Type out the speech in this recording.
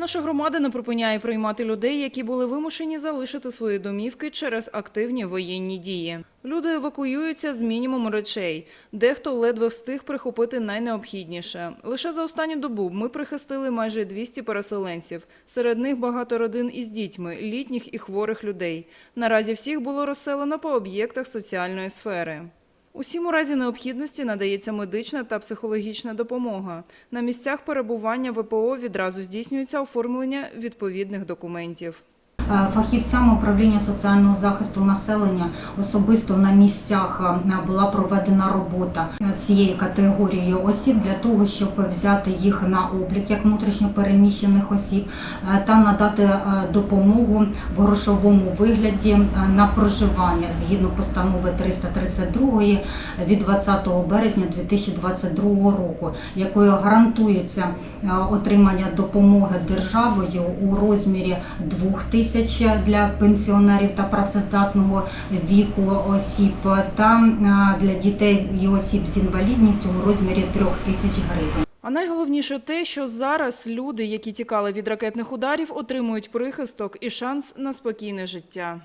Наша громада не припиняє приймати людей, які були вимушені залишити свої домівки через активні воєнні дії. Люди евакуюються з мінімуму речей. Дехто ледве встиг прихопити найнеобхідніше. Лише за останню добу ми прихистили майже 200 переселенців. Серед них багато родин із дітьми, літніх і хворих людей. Наразі всіх було розселено по об'єктах соціальної сфери. Усім у разі необхідності надається медична та психологічна допомога. На місцях перебування ВПО відразу здійснюється оформлення відповідних документів. Е, Фахівцями управління соціального захисту населення особисто на місцях е, була проведена робота з цією категорією осіб для того, щоб взяти їх на облік як внутрішньопереміщених осіб е, та надати е, допомогу в грошовому вигляді е, на проживання згідно постанови 332 від 20 березня 2022 року, якою гарантується отримання допомоги державою у розмірі 2 тисяч для пенсіонерів та працездатного віку осіб та для дітей і осіб з інвалідністю у розмірі 3 тисяч гривень. А найголовніше те, що зараз люди, які тікали від ракетних ударів, отримують прихисток і шанс на спокійне життя.